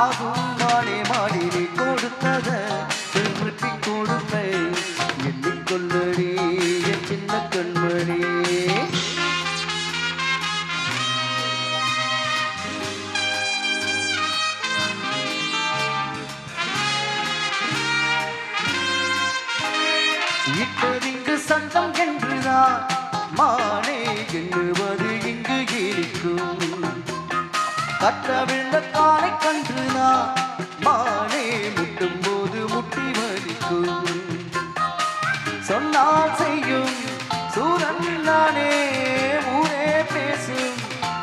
காதும் மாலை மாடி நீ கொடுத்தத திருப்பி கொடுத்த எண்ணிக்கொள்ளடி என் சின்ன கண்மணி. இப்பதிங்கு சங்கம் என்றுதான் மானே எண்ணுவது இங்கு இருக்கும். கட்டவிழ் நான் செய்யும் சூரன் நானே ஊரே பேசும்.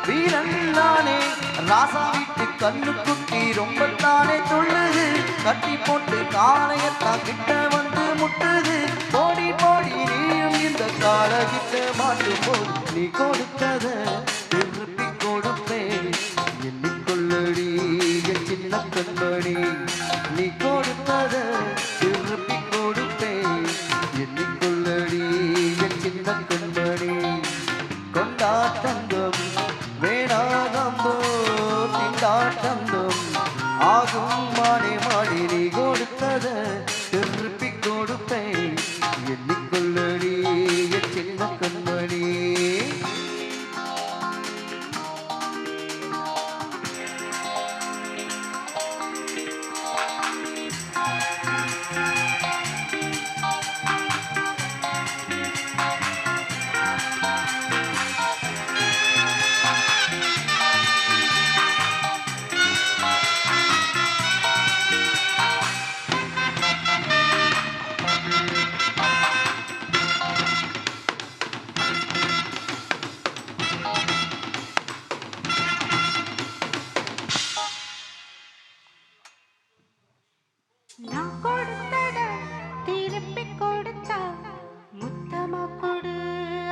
வீரன் நானே ராசா வீட்டு கண்ணு குட்டி ரொம்ப தானே சொல்லுது கட்டி போட்டு காலையத்தான் கிட்ட வந்து முட்டுது. போடி போடி நீயும் இந்த காலகிட்ட மாட்டும் போது நீ கொடுத்ததை திருப்பி கொடுப்பேன். எண்ணிக்கொள்ளடி சின்ன கண்மணி நீ கொ Oh.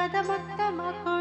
பதமத்தமகோ